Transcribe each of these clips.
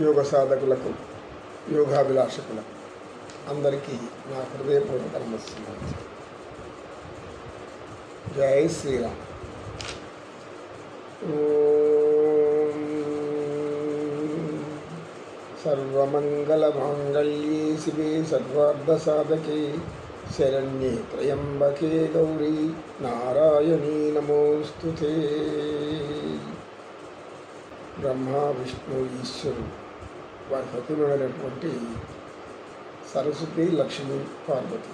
యోగ సాధకులకు యోగాభిలాషకులకు అందరికీ నా హృదయపూర్వక నమస్కారం జై శ్రీరామ్. సర్వమంగళమాంగళ్యే శివే సర్వార్ధసాధకే శరణ్యే త్రయంబకే గౌరీ నారాయణీ నమోస్తు బ్రహ్మ విష్ణు ఈశ్వరుడు. వారి సతీమైనటువంటి సరస్వతి లక్ష్మి పార్వతి.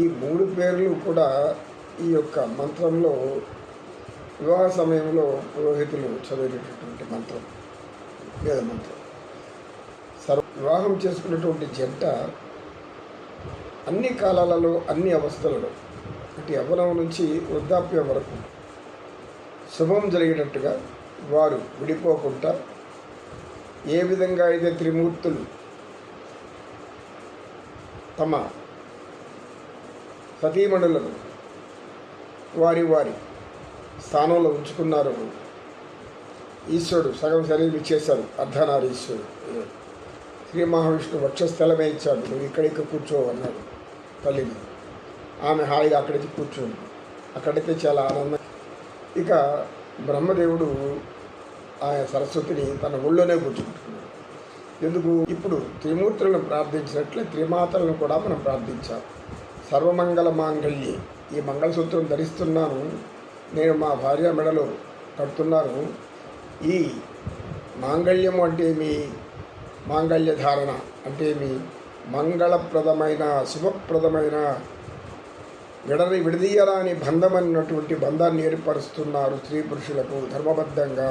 ఈ మూడు పేర్లు కూడా ఈ యొక్క మంత్రంలో వివాహ సమయంలో పురోహితులు చదివేటటువంటి మంత్రం వేద మంత్రం. సర్వ వివాహం చేసుకున్నటువంటి జంట అన్ని కాలాలలో అన్ని అవస్థలలో అంటే యవ్వనం నుంచి వృద్ధాప్యం వరకు శుభం జరిగేటట్టుగా వారు విడిపోకుండా ఏ విధంగా అయితే త్రిమూర్తులు తమ సతీమణులను వారి వారి స్థానంలో ఉంచుకున్నారు ఈశ్వరుడు సగం శరీరం ఇచ్చేశాడు అర్ధనారీశ్వరుడు శ్రీ మహావిష్ణు వక్షస్థలమే ఇచ్చాడు నువ్వు ఇక్కడికి కూర్చో అన్నాడు తల్లిని. ఆమె హాయిగా అక్కడికి కూర్చోండి అక్కడైతే చాలా ఆనందం. ఇక బ్రహ్మదేవుడు ఆయన సరస్వతిని తన ఒళ్ళోనే కూర్చుంటున్నాడు ఎందుకు? ఇప్పుడు త్రిమూర్తులను ప్రార్థించినట్లే త్రిమాతలను కూడా మనం ప్రార్థించాం సర్వమంగళ మాంగళ్యే ఈ మంగళసూత్రం ధరిస్తున్నాను. నేను మా భార్య మెడలో కడుతున్నాను ఈ మాంగళ్యము అంటే మీ మాంగళ్య ధారణ అంటే మీ మంగళప్రదమైన శుభప్రదమైన విడని విడదీయరాని బంధం అన్నటువంటి బంధాన్ని ఏర్పరుస్తున్నారు స్త్రీ పురుషులకు ధర్మబద్ధంగా.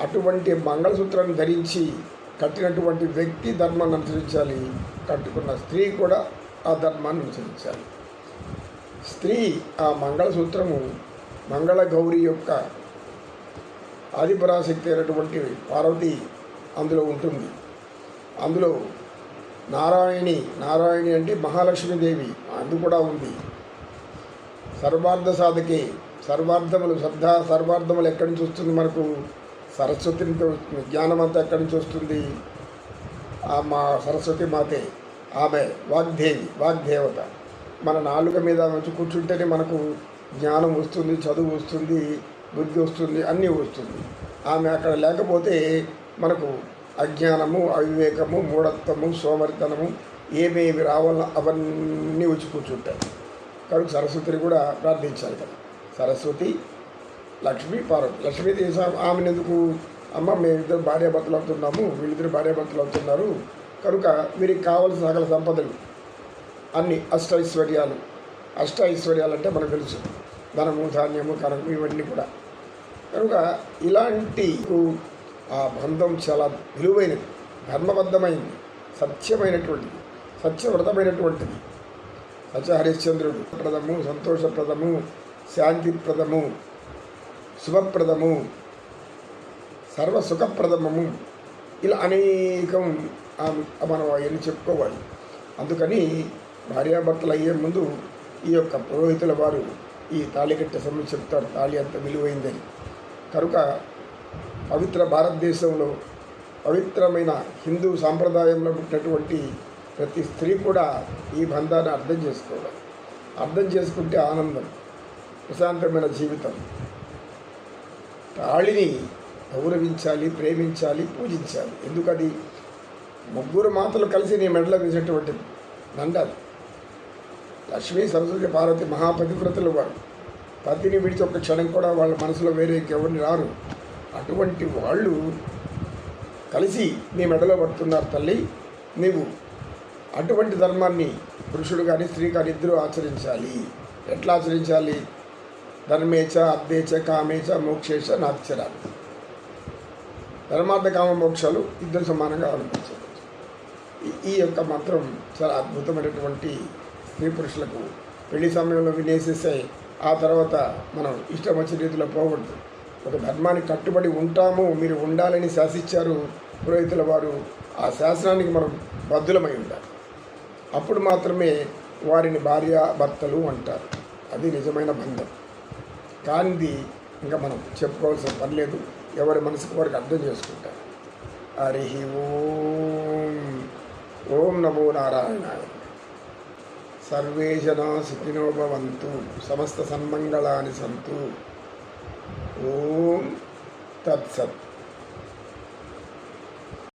అటువంటి మంగళసూత్రాన్ని ధరించి కట్టినటువంటి వ్యక్తి ధర్మాన్ని అనుసరించాలి. కట్టుకున్న స్త్రీ కూడా ఆ ధర్మాన్ని అనుసరించాలి. స్త్రీ ఆ మంగళసూత్రము మంగళ గౌరి యొక్క ఆదిపరాశక్తి అయినటువంటి పార్వతి అందులో ఉంటుంది. అందులో నారాయణి నారాయణి అంటే మహాలక్ష్మీదేవి అందు కూడా ఉంది. సర్వార్థ సాధకే సర్వార్థములు శ్రద్ధ సర్వార్థములు ఎక్కడి నుంచి వస్తుంది మనకు? సరస్వతి నుంచి వస్తుంది జ్ఞానం అంతా ఎక్కడి నుంచి వస్తుంది? ఆ మా సరస్వతి మాతే ఆమె వాగ్దేవి వాగ్దేవత మన నాలుక మీద వచ్చి కూర్చుంటేనే మనకు జ్ఞానం వస్తుంది చదువు వస్తుంది బుద్ధి వస్తుంది అన్నీ వస్తుంది. ఆమె అక్కడ లేకపోతే మనకు అజ్ఞానము అవివేకము మూఢత్వము సోమరితనము ఏమేమి రావాలో అవన్నీ వచ్చి కూర్చుంటాయి. కనుక సరస్వతిని కూడా ప్రార్థించాలి కదా. సరస్వతి లక్ష్మీ పార్వతి. లక్ష్మీదేవి సా- ఆమెను ఎందుకు? అమ్మ మేమిద్దరు భార్యాభర్తలు అవుతున్నాము వీళ్ళిద్దరు భార్యాభర్తలు అవుతున్నారు. కనుక వీరికి కావలసిన సకల సంపదలు అన్ని అష్టైశ్వర్యాలు అష్ట ఐశ్వర్యాలు అంటే మనకు తెలుసు. ధనము ధాన్యము కనకము ఇవన్నీ కూడా. కనుక ఇలాంటి ఆ బంధం చాలా విలువైనది ధర్మబద్ధమైనది సత్యమైనటువంటిది సత్యవ్రతమైనటువంటిది. సత్య హరిశ్చంద్రుడు ప్రదము సంతోషప్రదము శాంతిప్రదము శుభప్రదము సర్వసుఖప్రదమము ఇలా అనేకం మనం అవన్నీ చెప్పుకోవాలి. అందుకని భార్యాభర్తలు అయ్యే ముందు ఈ యొక్క పురోహితుల వారు ఈ తాళి కట్టే సమయం చెప్తారు. తాళి అంత విలువైందని. కనుక పవిత్ర భారతదేశంలో పవిత్రమైన హిందూ సాంప్రదాయంలో పుట్టినటువంటి ప్రతి స్త్రీ కూడా ఈ బంధాన్ని అర్థం చేసుకోవాలి. అర్థం చేసుకుంటే ఆనందం ప్రశాంతమైన జీవితం. తాళిని గౌరవించాలి ప్రేమించాలి పూజించాలి. ఎందుకది? ముగ్గురు మాతలు కలిసి నీ మెడలో వేసినటువంటి నండాలి లక్ష్మీ సరస్వతి పార్వతి మహాపతివ్రతలు వారు. పతిని విడిచి ఒక క్షణం కూడా వాళ్ళ మనసులో వేరే ఎవరిని రారు. అటువంటి వాళ్ళు కలిసి నీ మెడలో పడుతున్నారు తల్లి. నీవు అటువంటి ధర్మాన్ని పురుషుడు కానీ స్త్రీ కానీ ఇద్దరూ ఆచరించాలి. ఎట్లా ఆచరించాలి? ధర్మేచ అర్థేచ కామేచ మోక్షేచ నాత్యరాలు ధర్మార్థ కామ మోక్షాలు ఇద్దరు సమానంగా అనిపించవచ్చు ఈ- ఈ యొక్క మంత్రం చాలా అద్భుతమైనటువంటి స్త్రీ పురుషులకు పెళ్ళి సమయంలో వినేసేసే ఆ తర్వాత మనం ఇష్టం వచ్చిన రీతిలో పోకూడదు. ఒక ధర్మానికి కట్టుబడి ఉంటాము మీరు ఉండాలని శాసించారు పురోహితుల వారు ఆ శాసనానికి మనం బద్దులమై ఉండాలి. అప్పుడు మాత్రమే వారిని భార్య భర్తలు అంటారు. అది నిజమైన బంధం. కానిది ఇంకా మనం చెప్పుకోవాల్సిన పని లేదు. ఎవరి మనసుకు వారికి అర్థం చేసుకుంటారు. హరి ఓం ఓం నమో నారాయణ సర్వే జనా సుఖినో భవంతు సమస్త సన్మంగళాని సంతు. ఓం తత్సత్.